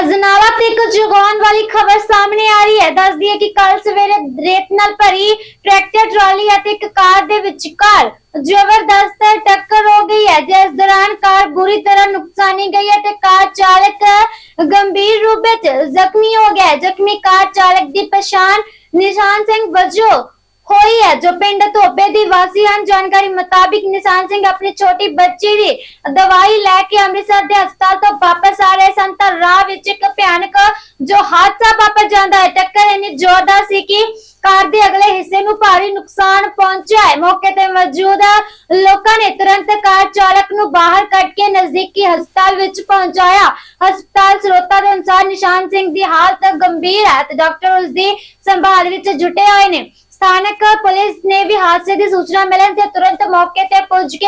ਅਜਨਾਲਾ ਤੇ ਇੱਕ ਜਗਾਉਣ ਵਾਲੀ ਖਬਰ ਸਾਹਮਣੇ ਆ ਰਹੀ ਹੈ। ਦੱਸਦੀ ਹੈ ਕਿ ਕੱਲ ਸਵੇਰੇ ਰੇਤ ਨਾਲ ਭਰੀ ਟਰੈਕਟਰ ਟਰਾਲੀ ਅਤੇ ਇੱਕ ਕਾਰ ਦੇ ਵਿਚਕਾਰ ਜ਼ਬਰਦਸਤ ਟੱਕਰ ਹੋ ਗਈ ਹੈ, ਜਿਸ ਦੌਰਾਨ ਕਾਰ ਬੁਰੀ ਤਰ੍ਹਾਂ ਨੁਕਸਾਨੀ ਗਈ ਹੈ ਤੇ ਕਾਰ ਚਾਲਕ ਗੰਭੀਰ ਰੂਪ ਵਿੱਚ ਜ਼ਖਮੀ ਹੋ ਗਿਆ ਜ਼ਖਮੀ ਕਾਰ ਚਾਲਕ ਦੀ ਪਛਾਣ ਨਿਸ਼ਾਨ ਸਿੰਘ ਵਜੋਂ ਹੋਈ ਹੈ, ਜੋ ਪਿੰਡ ਧੋਬੇ ਦੀ ਵਾਸੀ ਹਨ, ਜਾਣਕਾਰੀ ਮੁਤਾਬਿਕ ਨਿਸ਼ਾਨ ਸਿੰਘ ਆਪਣੀ ਛੋਟੀ ਬੱਚੀ ਦੀ ਦਵਾਈ ਲੈ ਕੇ ਅੰਮ੍ਰਿਤਸਰ ਦੇ ਹਸਪਤਾਲ ਤੋਂ ਵਾਪਸ ਆ ਰਹੇ ਸਨ। ਤਾਂ ਰਾਹ ਵਿੱਚ ਇੱਕ ਭਿਆਨਕ ਜੋ ਹਾਦਸਾ ਵਾਪਰ ਜਾਂਦਾ ਹੈ, ਟੱਕਰ ਇੰਨੀ ਜ਼ੋਰਦਾਰ ਸੀ ਕਿ ਕਾਰ ਦੇ ਅਗਲੇ ਹਿੱਸੇ ਨੂੰ ਭਾਰੀ ਨੁਕਸਾਨ ਪਹੁੰਚਿਆ ਹੈ। ਮੌਕੇ ਤੇ ਮੌਜੂਦ ਲੋਕਾਂ ਨੇ ਤੁਰੰਤ ਕਾਰ ਚਾਲਕ ਨੂੰ ਬਾਹਰ ਕੱਢ ਕੇ ਨਜ਼ਦੀਕੀ ਹਸਪਤਾਲ ਵਿੱਚ ਪਹੁੰਚਾਇਆ। ਹਸਪਤਾਲ ਸਰੋਤਾ ਦੇ ਅਨੁਸਾਰ ਨਿਸ਼ਾਨ ਸਿੰਘ ਦੀ ਹਾਲਤ ਗੰਭੀਰ ਹੈ ਤੇ ਡਾਕਟਰ ਉਸ ਦੀ ਸੰਭਾਲ ਵਿੱਚ ਜੁਟੇ ਹੋਏ ਨੇ। ਸਥਾਨਕ ਪੁਲਿਸ ਨੇ ਵੀ ਹਾਦਸੇ ਦੀ ਸੂਚਨਾ ਮਿਲਣ ਤੇ ਤੁਰੰਤ ਮੌਕੇ ਤੇ ਪਹੁੰਚ ਕੇ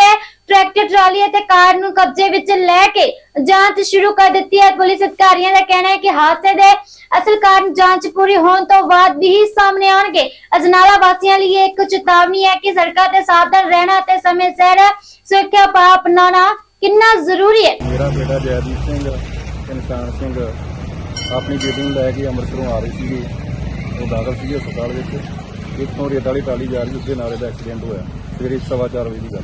ਟਰੈਕਟਰ, ਟਰਾਲੀ ਅਤੇ ਕਾਰ ਨੂੰ ਕਬਜ਼ੇ ਵਿੱਚ ਲੈ ਕੇ ਜਾਂਚ ਸ਼ੁਰੂ ਕਰ ਦਿੱਤੀ ਹੈ। ਪੁਲਿਸ ਅਧਿਕਾਰੀਆਂ ਦਾ ਕਹਿਣਾ ਹੈ ਕਿ ਹਾਦਸੇ ਦੇ ਅਸਲ ਕਾਰਨ ਜਾਂਚ ਪੂਰੀ ਹੋਣ ਤੋਂ ਬਾਅਦ ਹੀ ਸਾਹਮਣੇ ਆਉਣਗੇ। ਅਜਨਾਲਾ ਵਾਸੀਆਂ ਲਈ ਇੱਕ ਚੇਤਾਵਨੀ ਹੈ ਕਿ ਸੜਕਾਂ ਤੇ ਸਾਵਧਾਨ ਰਹਿਣਾ ਅਤੇ ਸਮੇਂ ਸਿਰ ਸੁਰੱਖਿਆ ਉਪਾਅ ਅਪਣਾਉਣਾ ਕਿੰਨਾ ਜ਼ਰੂਰੀ ਹੈ। ਮੇਰਾ ਬੇਟਾ ਜੈਦੀਪ ਸਿੰਘ ਤੇ ਸਿੰਘ, ਆਪਣੀ ਬੇਟੀ ਨੂੰ ਲੈ ਕੇ ਅੰਮ੍ਰਿਤਸਰੋਂ ਆ ਰਹੇ ਸੀਗੇ। ਉਹ ਦਾਖਲ ਸੀਗੇ ਹਸਪਤਾਲ ਵਿੱਚ। ਇੱਥੋਂ ਰੇਤ ਵਾਲੀ ਟਾਲੀ ਜਾ ਰਹੀ ਉਸਦੇ ਨਾਲ ਇਹਦਾ ਐਕਸੀਡੈਂਟ ਹੋਇਆ। ਸਵੇਰੇ ਸਵਾ ਚਾਰ ਵਜੇ ਦੀ ਗੱਲ।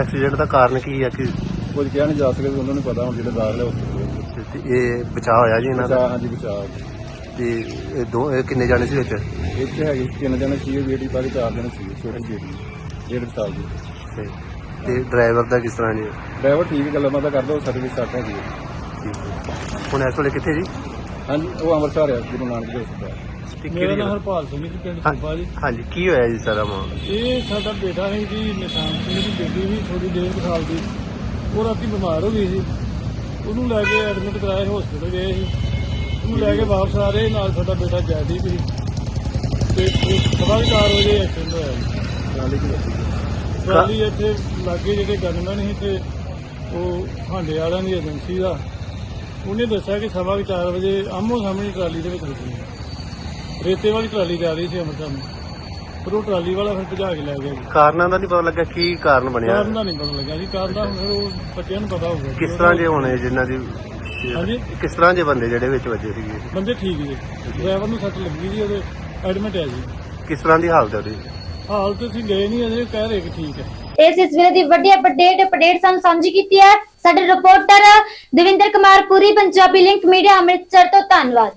ਐਕਸੀਡੈਂਟ ਦਾ ਕਾਰਨ ਕੀ ਹੈ ਕਿ? ਕੁਝ ਕਿਹਾ ਨਹੀਂ ਜਾ ਸਕਦਾ ਉਹਨਾਂ ਨੂੰ ਪਤਾ ਹੁਣ ਜਿਹੜੇ ਦਾਖਲ ਹੈ ਹਸਪਤਾਲ ਤੇ ਇਹ ਬਚਾਅ ਹੋਇਆ ਜੀ ਇਹਨਾਂ ਦਾ? ਹਾਂਜੀ ਬਚਾ ਤੇ ਇਹ ਦੋ ਇਹ ਕਿੰਨੇ ਜਾਣੇ ਸੀ ਵਿੱਚ? ਇੱਥੇ ਹੈਗੇ ਸੀ ਤਿੰਨ ਜਣੇ ਸੀਗੇ ਬੇਟੀ ਪਾ ਕੇ ਚਾਰ ਜਣੇ ਸੀਗੇ ਛੋਟੀ ਬੇਟੀ ਡੇਢ ਕੁ ਸਾਲ ਦੀ। ਤੇ ਤੇ ਡਰਾਈਵਰ ਦਾ ਕਿਸ ਤਰ੍ਹਾਂ ਜੀ? ਡਰਾਈਵਰ ਠੀਕ ਗੱਲਾਂ ਬਾਤਾਂ ਕਰਦਾ ਉਹ ਸਰਵਿਸ ਸੱਟ ਹੈਗੀ ਹੈ। ਹੈ। ਹੁਣ ਇਸ ਵੇਲੇ ਕਿੱਥੇ ਜੀ? ਹਾਂਜੀ ਉਹ ਅੰਮ੍ਰਿਤਸਰ ਹੈ ਗੁਰੂ ਨਾਨਕ ਦੇਵ ਹਸਪਤਾਲ। ਤੇ ਮੇਰਾ ਕਿਹੜੀ ਨਾਮ ਜਗ੍ਹਾ? ਹਰਪਾਲ ਸਿੰਘ ਜੀ ਪਿੰਡ ਸੁੱਬਾ ਜੀ। ਹਾਂਜੀ ਕੀ ਹੋਇਆ ਜੀ ਸਾਰਾ ਮਾਮਲਾ? ਇਹ ਸਾਡਾ ਬੇਟਾ ਹੈ ਜੀ ਨਿਸ਼ਾਨ ਸਿੰਘ ਦੀ ਬੇਟੀ ਵੀ ਥੋੜੀ ਡੇਢ ਕੁ ਸਾਲ ਦੀ। ਉਹ ਰਾਤੀ ਬਿਮਾਰ ਹੋ ਗਈ ਸੀ। ਉਹਨੂੰ ਲੈ ਕੇ ਐਡਮਿਟ ਕਰਾਇਆ ਹਸਪੀਟਲ ਗਏ ਸੀ। ਉਹਨੂੰ ਲੈ ਕੇ ਵਾਪਸ ਆ ਰਹੇ ਨਾਲ ਸਾਡਾ ਬੇਟਾ ਜੈਦੀਪ ਸੀ ਤੇ ਸਵਾ ਕੁ ਚਾਰ ਵਜੇ ਐਕਸੀਡੈਂਟ ਹੋਇਆ ਜੀ। ਟਰਾਲੀ ਇੱਥੇ ਲਾਗੇ ਜਿਹੜੇ ਗਨਮੈਨ ਸੀ ਤੇ ਉਹ ਹਾਂਡੇ ਵਾਲਿਆਂ ਦੀ ਏਜੰਸੀ ਦਾ। ਉਹਨੇ ਦੱਸਿਆ ਕਿ ਸਵਾ ਕੁ ਚਾਰ ਵਜੇ ਆਮੋ ਸਾਹਮਣੇ ਟਰਾਲੀ ਦੇ ਵਿੱਚ ਰੁਕੀ ਰੇਤੇ ਵਾਲੀ ਟਰਾਲੀ ਜਾ ਰਹੀ ਸੀ ਅੰਮ੍ਰਿਤਸਰ ਨੂੰ। ਪਰ ਉਹ ਟਰਾਲੀ ਵਾਲਾ ਫਿਰ ਭਜਾ ਕੇ ਲੈ ਗਿਆ ਜੀ। ਕਾਰਨਾਂ ਦਾ ਨਹੀਂ ਪਤਾ ਲੱਗਾ ਕੀ ਕਾਰਨ ਬਣਿਆ? ਕਾਰਨ ਦਾ ਨਹੀਂ ਪਤਾ ਲੱਗਾ ਜੀ। ਕਾਰਨ ਦਾ ਹੁਣ ਫਿਰ ਉਹ ਬੱਚਿਆਂ ਨੂੰ ਪਤਾ ਹੋਊਗਾ ਕਿਸ ਤਰ੍ਹਾਂ ਦੇ ਹੋਣੇ ਜਿਨ੍ਹਾਂ ਦੀ ਹਾਂਜੀ? ਕਿਸ ਤਰ੍ਹਾਂ ਦੇ ਬੰਦੇ ਜਿਹੜੇ ਵਿੱਚ ਵੱਜੇ ਸੀਗੇ? ਬੰਦੇ ਠੀਕ ਜੀ। ਡਰਾਈਵਰ ਨੂੰ ਸੱਟ ਲੱਗੀ ਜੀ ਉਹਦੇ ਐਡਮਿਟ ਹੈ ਜੀ। ਕਿਸ ਤਰ੍ਹਾਂ ਦੀ ਹਾਲਤ ਹੈ ਉਹਦੀ? ਹਾਲਤ ਅਸੀਂ ਗਏ ਨਹੀਂ ਅਜੇ ਕਹਿ ਰਹੇ ਕਿ ਠੀਕ ਹੈ। ਇਸ ਇਸ ਵੇਲੇ ਦੀ ਵੱਡੀ ਅਪਡੇਟ ਅਪਡੇਟ ਸਾਨੂੰ ਸਾਂਝੀ ਕੀਤੀ ਹੈ। ਸਾਡੇ reporter Davinder Kumar Puri Punjabi link media Amritsar ਤੋਂ ਧੰਨਵਾਦ।